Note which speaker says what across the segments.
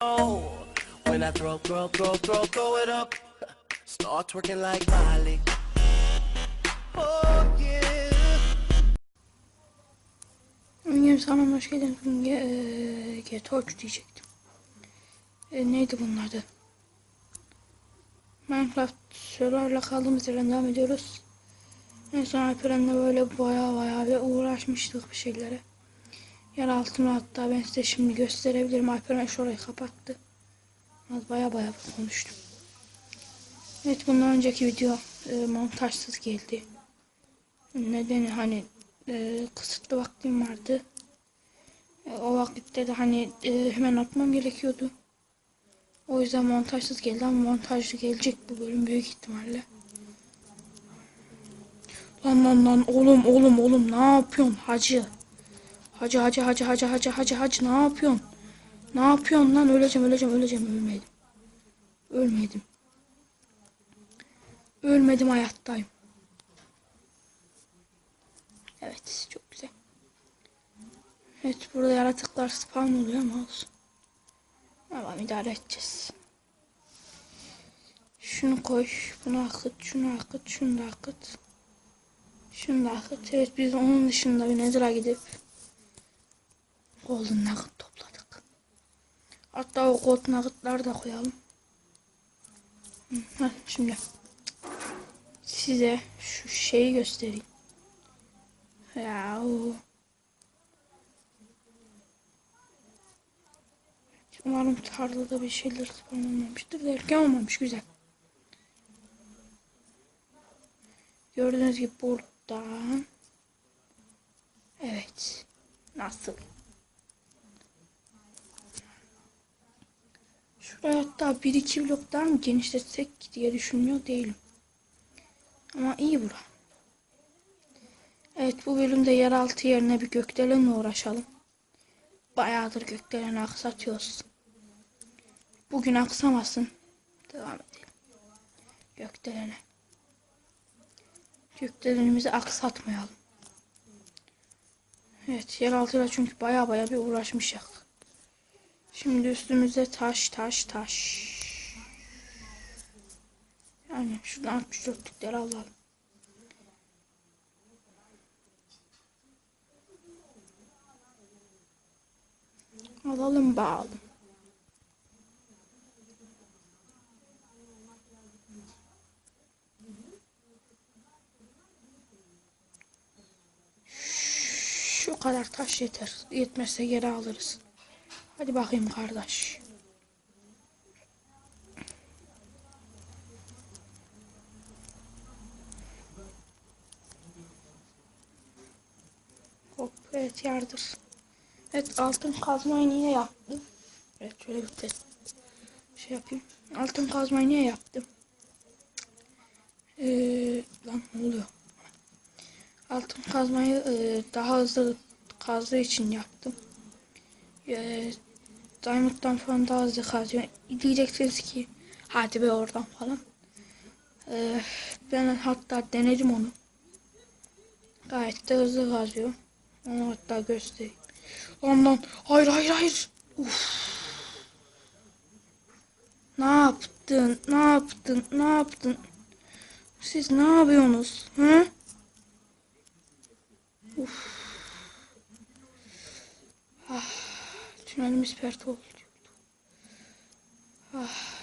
Speaker 1: When I throw, throw, throw, throw, throw it up, start twerking like Miley. Oh yeah.
Speaker 2: Bugün sana hoş geldin. Bugün e, 3 diyecektim. E, neydi bunun adı? Minecraft Survivor'la kaldığımız yerden devam ediyoruz. En son Alperen'le böyle baya baya bir uğraşmıştık bir şeylere. Yer altına hatta ben size şimdi gösterebilirim. Alperen şurayı kapattı. Az baya baya konuştum. Evet bundan önceki video e, montajsız geldi. Nedeni hani e, kısıtlı vaktim vardı. E, o vakitte de hani e, hemen atmam gerekiyordu. O yüzden montajsız geldi ama montajlı gelecek bu bölüm büyük ihtimalle. Lan lan lan oğlum oğlum oğlum ne yapıyorsun hacı? Hacı hacı hacı hacı hacı hacı hacı ne yapıyorsun? Ne yapıyorsun lan öleceğim öleceğim öleceğim ölmedim. Ölmedim. Ölmedim hayattayım. Evet çok güzel. Evet burada yaratıklar spawn oluyor ama olsun. Ama idare edeceğiz. Şunu koy, bunu akıt, şunu akıt, şunu da akıt. Şunu da akıt. Evet biz onun dışında bir Nether'a gidip Golden Nugget topladık. Hatta o Golden Nugget'ları da koyalım. Heh, şimdi size şu şeyi göstereyim. Ya. Umarım tarlada bir şeyler spawnlanmamıştır. Derken olmamış güzel. Gördüğünüz gibi buradan. Evet. Nasıl? Şuraya hatta bir iki blok daha mı genişletsek diye düşünüyor değilim. Ama iyi bura. Evet bu bölümde yeraltı yerine bir gökdelenle uğraşalım. Bayağıdır gökdeleni aksatıyoruz. Bugün aksamasın. Devam edelim. Gökdelene. Gökdelenimizi aksatmayalım. Evet yeraltıyla çünkü baya baya bir uğraşmışız. Şimdi üstümüze taş taş taş. Yani şuradan 64'lükleri alalım. Alalım bağalım. Şu kadar taş yeter. Yetmezse geri alırız. Hadi bakayım kardeş. Hop evet yardır. Evet altın kazmayı niye yaptım? Evet şöyle bir test şey yapayım. Altın kazmayı niye yaptım? Ee, lan ne oluyor? Altın kazmayı e, daha hızlı kazdığı için yaptım. E, Diamond'dan falan daha hızlı kazıyor. Diyeceksiniz ki hadi be oradan falan. E, ben hatta denedim onu. Gayet de hızlı kazıyor. Onu hatta göstereyim. Ondan hayır hayır hayır. Uf. Ne yaptın? Ne yaptın? Ne yaptın? Siz ne yapıyorsunuz? Hı? Uf. Ah, tünelimiz pert oldu. Ah.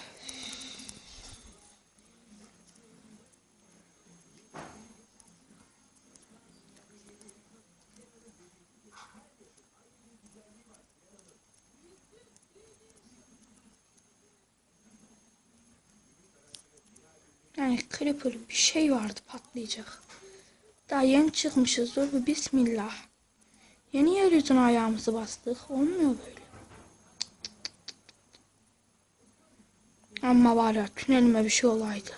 Speaker 2: Yani creeper bir şey vardı patlayacak. Daha yeni çıkmışız bismillah. Yeni yeryüzüne ayağımızı bastık. Olmuyor böyle. Ama var ya tünelime bir şey olaydı.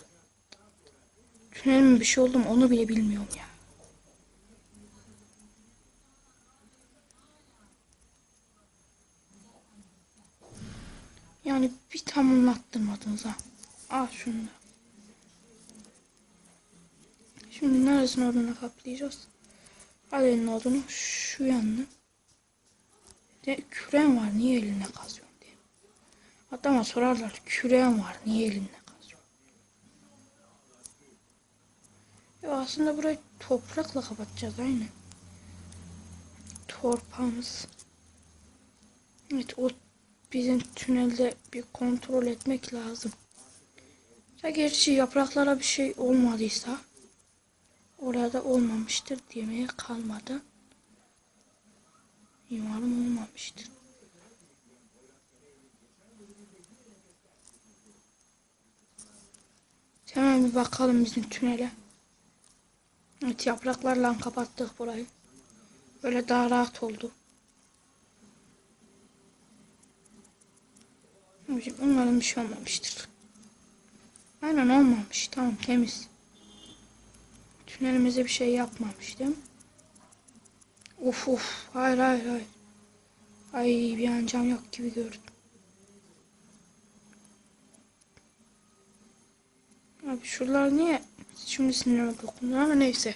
Speaker 2: Tünelime bir şey oldu mu onu bile bilmiyorum ya. Yani bir tamamlattırmadınız ha. Al şunu da. Şimdi neresini oduna kaplayacağız? Al elin odunu şu yanına. De küren var niye eline kazıyorsun diye. Adama sorarlar küreğin var niye elinde kazıyor? Ya aslında burayı toprakla kapatacağız aynı. Torpağımız. Evet o bizim tünelde bir kontrol etmek lazım. Ya gerçi yapraklara bir şey olmadıysa orada olmamıştır demeye kalmadı. Umarım olmamıştır. Hemen bir bakalım bizim tünele. Evet yapraklarla kapattık burayı. Böyle daha rahat oldu. Umarım bir şey olmamıştır. Aynen olmamış. Tamam temiz. Tünelimize bir şey yapmamış değil mi? Of of. Hayır hayır hayır. Ay bir an cam yok gibi gördüm. Abi şuralar niye şimdi sinirime dokundu ama neyse.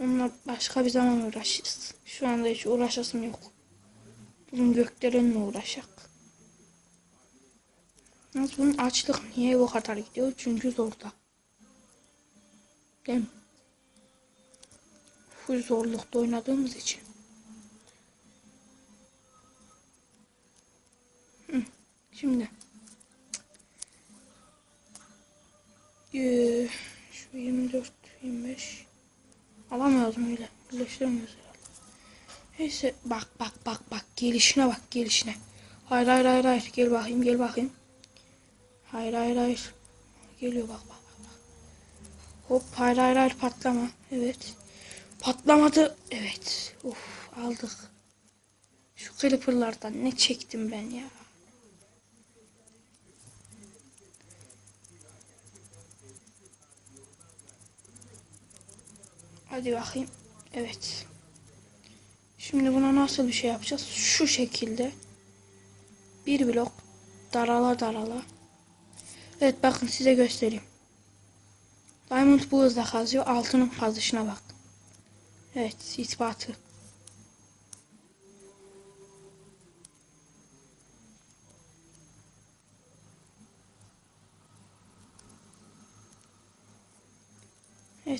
Speaker 2: Onunla başka bir zaman uğraşırız. Şu anda hiç uğraşasım yok. Bunun gökdelenle uğraşak. Yalnız bunun açlık niye bu kadar gidiyor? Çünkü zorda. Değil mi? Full zorlukta oynadığımız için. Şimdi. Ee, şu 24, 25. Alamıyordum öyle. Birleştiremiyoruz herhalde. Neyse bak bak bak bak gelişine bak gelişine. Hayır hayır hayır hayır gel bakayım gel bakayım. Hayır hayır hayır. Geliyor bak bak bak. Hop hayır hayır hayır patlama. Evet. Patlamadı. Evet. Of aldık. Şu clipperlardan ne çektim ben ya. Hadi bakayım. Evet. Şimdi buna nasıl bir şey yapacağız? Şu şekilde. Bir blok darala darala. Evet bakın size göstereyim. Diamond bu hızla kazıyor. Altının kazışına bak. Evet ispatı.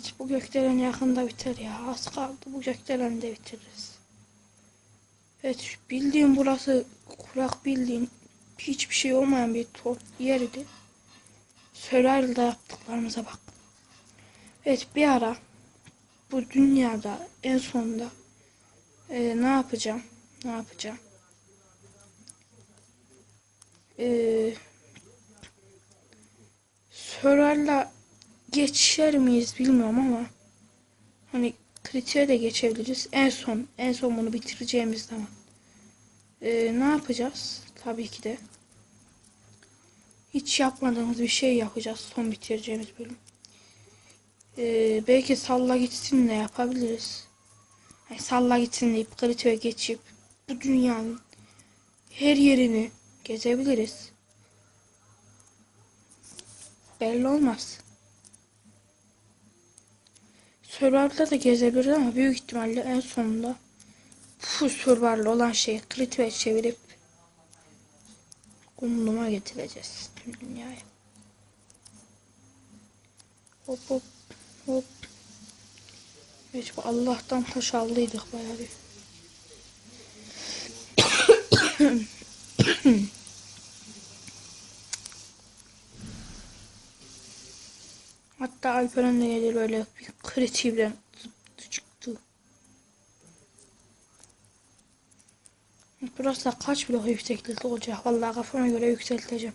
Speaker 2: Evet bu gökdelen yakında biter ya. Az kaldı bu gökdeleni de bitiririz. Evet bildiğim burası kurak bildiğin hiçbir şey olmayan bir top yerdi. Survival'da yaptıklarımıza bak. Evet bir ara bu dünyada en sonunda e, ne yapacağım? Ne yapacağım? E, Survival'da geçer miyiz bilmiyorum ama hani kritiğe de geçebiliriz. En son en son bunu bitireceğimiz zaman. E, ne yapacağız? Tabii ki de hiç yapmadığımız bir şey yapacağız son bitireceğimiz bölüm. Ee, belki salla gitsin de yapabiliriz. Yani salla gitsin deyip kritiğe geçip bu dünyanın her yerini gezebiliriz. Belli olmaz. Survivor'da da gezebiliriz ama büyük ihtimalle en sonunda bu Survivor'la olan şeyi kritiğe çevirip umluma getireceğiz tüm dünyaya. Hop hop hop. Evet Allah'tan taş aldıydık bayağı bir. Hatta Alperen de gelir böyle bir zıptı çıktı. Burası da kaç blok yükseklikte olacak? Vallahi kafama göre yükselteceğim.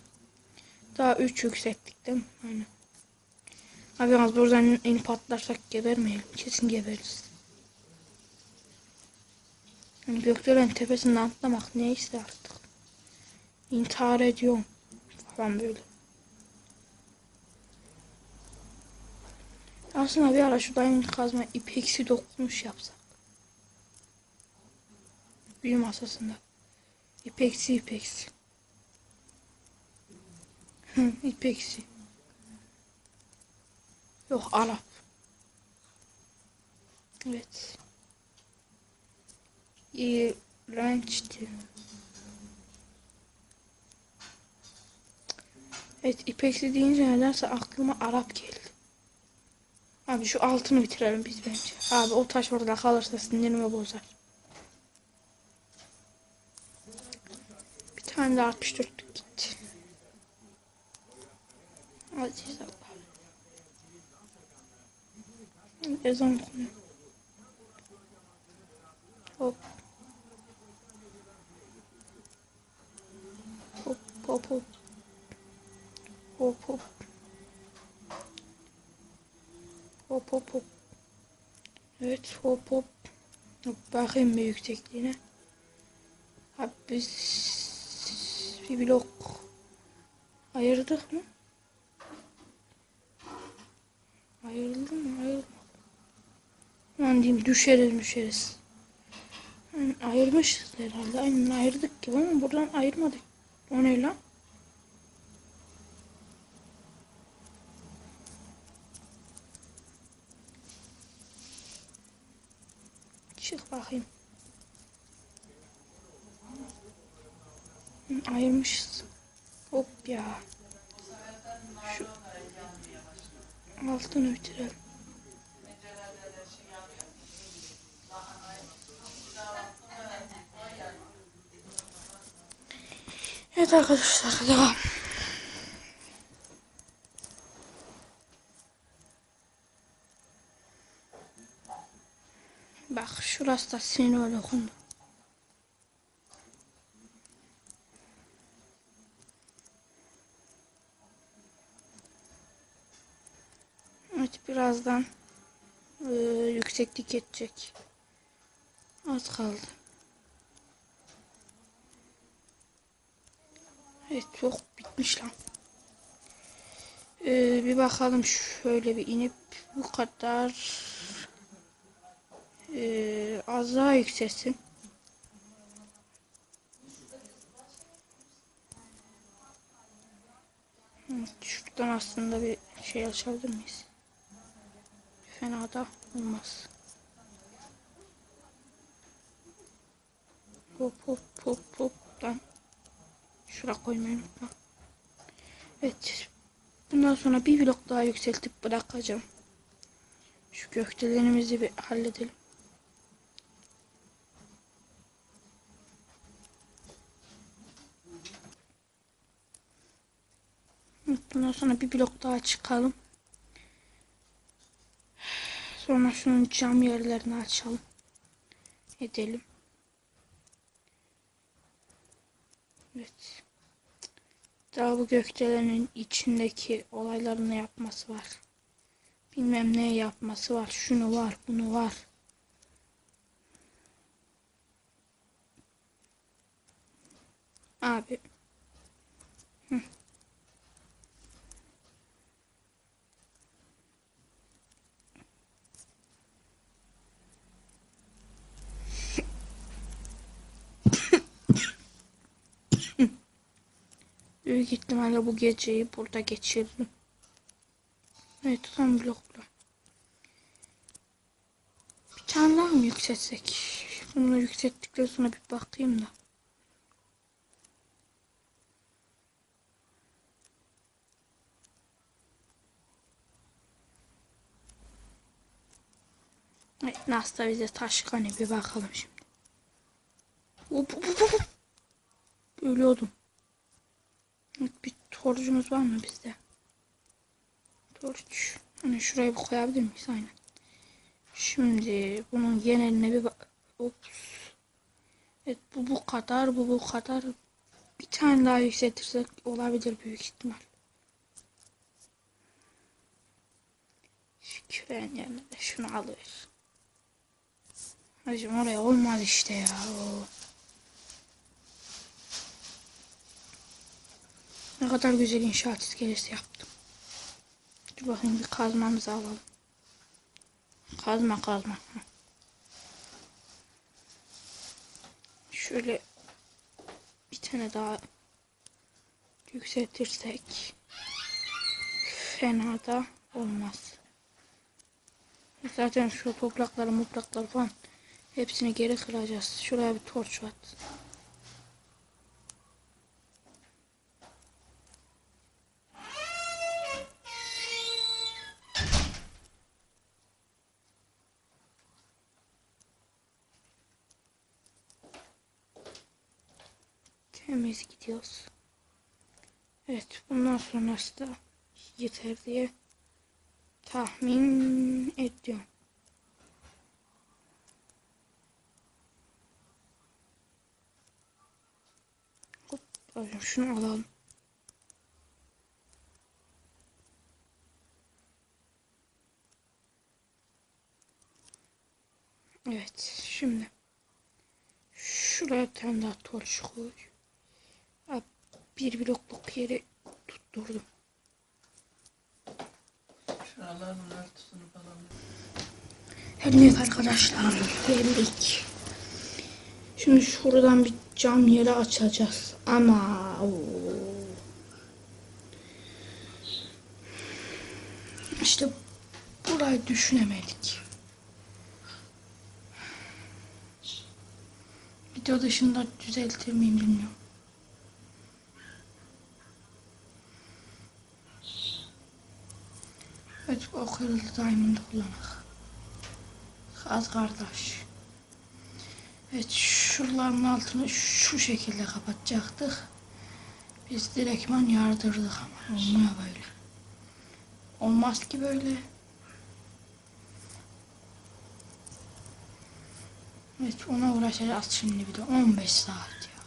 Speaker 2: Daha 3 yükseklik değil mi? Aynen. Abi yalnız buradan inip atlarsak gebermeyelim. Kesin gebeririz. Yani gökdelen tepesinden atlamak neyse artık. İntihar ediyorum. Falan böyle. Aslında bir ara şu diamond kazma ipeksi dokunmuş yapsak. Büyü masasında. İpeksi ipeksi. İpeksi. Yok Arap. Evet. İğrençti. Evet ipeksi deyince nedense aklıma Arap geldi. Abi şu altını bitirelim biz bence. Abi o taş orada kalırsa sinirimi bozar. Bir tane de 64'lük gitti. Aziz Allah. Ezan okunuyor. Hop. Hop hop hop. Hop hop. Hop hop hop. Evet hop hop. Hop bakayım bir yüksekliğine. Abi biz bir blok ayırdık mı? Ayrıldı mı? Ayrılmadı. Lan diyeyim düşeriz düşeriz. Yani ayırmışız herhalde. Aynen ayırdık gibi ama buradan ayırmadık. O ne lan? Çık bakayım. Hı, Ayırmışız. Hop ya. Şu altını bitirelim. Evet arkadaşlar devam. Bak şurası da sinir dokundu. Yükseklik geçecek. Az kaldı. Evet çok bitmiş lan. Ee, bir bakalım şöyle bir inip bu kadar ee, az daha yükselsin. Evet, şuradan aslında bir şey açabilir miyiz? Fena da olmaz. Hop hop hop hop lan. Şura koymayı. Evet. Bundan sonra bir blok daha yükseltip bırakacağım. Şu gökdelenimizi bir halledelim. Bundan sonra bir blok daha çıkalım. Sonra şunun cam yerlerini açalım. Edelim. Evet. Daha bu gökdelenin içindeki olaylarını yapması var. Bilmem ne yapması var. Şunu var, bunu var. Abi. Hı. Büyük ihtimalle bu geceyi burada geçiririm. Evet tam blokla. Bir tane daha mı yükseltsek? Bunu yükselttikten sonra bir bakayım da. Evet, nasıl da bize taş hani bir bakalım şimdi. Hop, hop, hop. Ölüyordum. Bir torcumuz var mı bizde? Torç. Hani şuraya bir koyabilir miyiz? Aynen. Şimdi bunun geneline bir bak. Ops. Evet bu bu kadar, bu bu kadar. Bir tane daha yükseltirsek olabilir büyük ihtimal. Şu küreğin yerine de şunu alır. Hacım oraya olmaz işte ya. Oo. Ne kadar güzel inşaat iskelesi yaptım. Dur bakayım bir kazmamızı alalım. Kazma kazma. Şöyle bir tane daha yükseltirsek fena da olmaz. Zaten şu toprakları mutrakları falan hepsini geri kıracağız. Şuraya bir torç at. temiz gidiyoruz. Evet bundan sonrası da yeter diye tahmin ediyorum. Hop, şunu alalım. Evet şimdi şuraya tane daha torç koy. Bir blokluk yeri tutturdum.
Speaker 3: Şuraların örtüsünü falan.
Speaker 2: Evet arkadaşlar geldik. Şimdi şuradan bir cam yeri açacağız. Ama oo. işte burayı düşünemedik. Video dışında düzeltir miyim bilmiyorum. Evet o kırıldı diamond kullanak. Az kardeş. Evet şuraların altını şu şekilde kapatacaktık. Biz direktman yardırdık ama olmuyor böyle. Olmaz ki böyle. Evet ona uğraşacağız şimdi bir de 15 saat ya.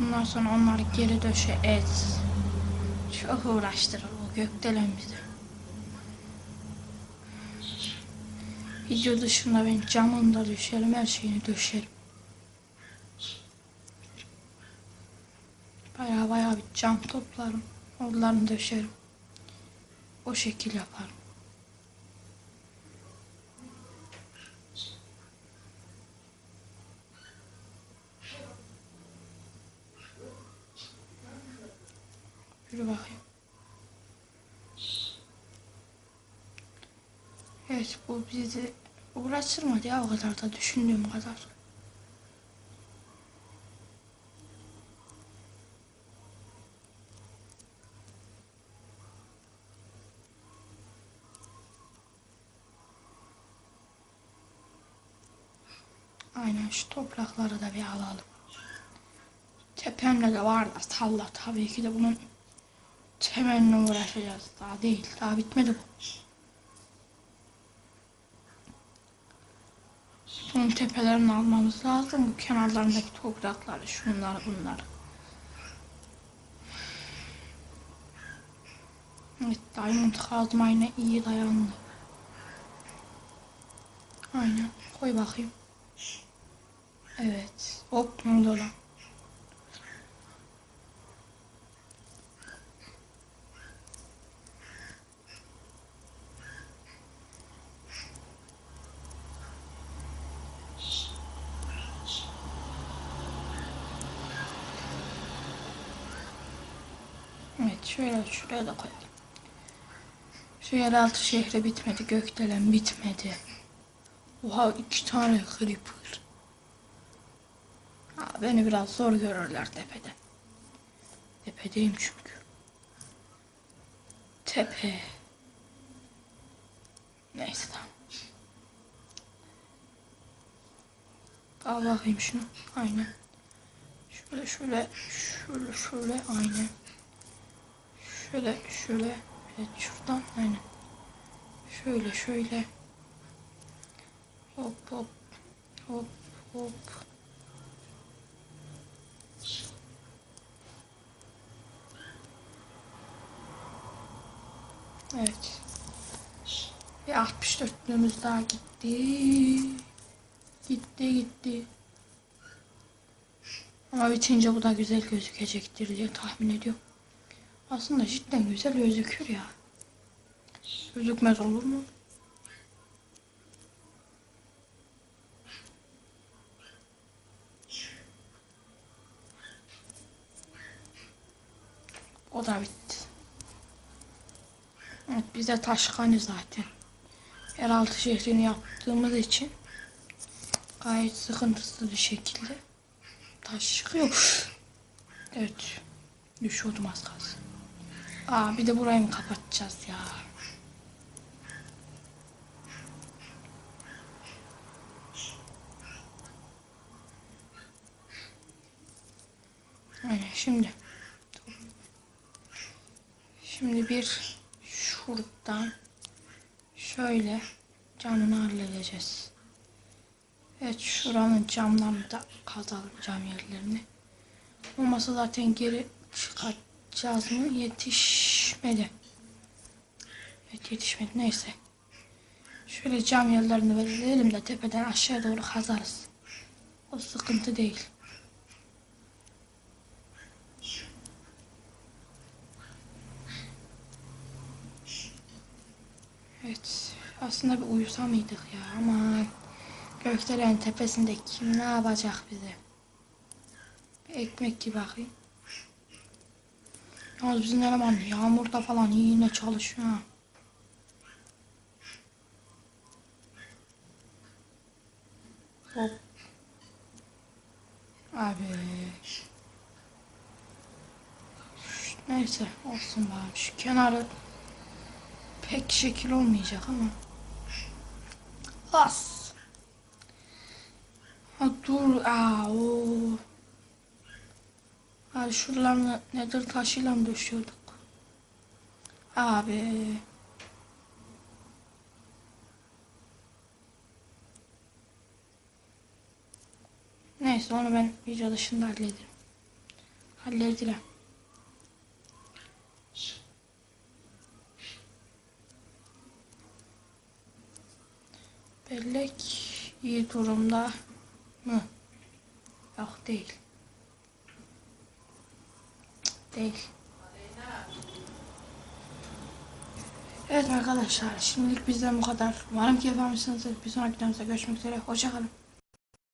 Speaker 2: Bundan sonra onları geri döşe et. Çok uğraştırır o gökdelen bizi. Video dışında ben camını da döşerim, her şeyini döşerim. Baya baya bir cam toplarım. Oralarını döşerim. O şekil yaparım. Yürü bakayım. Evet bu bizi uğraştırmadı ya o kadar da düşündüğüm kadar. Aynen şu toprakları da bir alalım. Tepemde de var da salla tabii ki de bunun temeline uğraşacağız. Daha değil. Daha bitmedi bu. Bunun tepelerini almamız lazım. Bu kenarlarındaki toprakları, şunları bunları. Evet, diamond kazmayla iyi dayandı. Aynen. Koy bakayım. Evet. Hop ne oldu lan? Evet şöyle şuraya da koyalım. Şu yeraltı şehri bitmedi. Gökdelen bitmedi. Oha iki tane creeper. Ha, beni biraz zor görürler tepeden. Tepedeyim çünkü. Tepe. Neyse tamam. Al bakayım şunu. Aynen. Şöyle şöyle şöyle şöyle aynen. Şöyle şöyle evet şuradan aynen. Şöyle şöyle. Hop hop hop hop. Evet. Bir 64'lüğümüz daha gitti. Gitti gitti. Ama bitince bu da güzel gözükecektir diye tahmin ediyorum. Aslında cidden güzel gözükür ya. Gözükmez olur mu? O da bitti. Evet bize taşkani zaten. Yeraltı şehrini yaptığımız için gayet sıkıntısız bir şekilde taş çıkıyor. Evet. Düşüyordum az kalsın. Aa bir de burayı mı kapatacağız ya? Aynen şimdi. Şimdi bir şuradan şöyle camını halledeceğiz. Evet şuranın camlarını da kazalım cam yerlerini. Olmasa zaten geri çıkartacağız mı? Yetişmedi. Evet yetişmedi neyse. Şöyle cam yerlerini verelim de tepeden aşağıya doğru kazarız. O sıkıntı değil. Evet. Aslında bir uyusa mıydık ya ama gökdelenin tepesinde kim ne yapacak bize? Bir ekmek gibi bakayım. Yalnız bizim eleman yağmurda falan yine çalışıyor. Hop. Abi. Neyse olsun bari. Şu kenarı pek şekil olmayacak ama. As. Ha dur. Aa, o. Abi şuralarını nedir taşıyla mı döşüyorduk? Abi. Neyse onu ben video dışında hallederim. Halledilir. Bellek iyi durumda mı? Yok değil. Değil. Evet arkadaşlar şimdilik bizden bu kadar. Umarım ki yapmışsınızdır. Bir sonraki videomuzda görüşmek üzere. Hoşçakalın.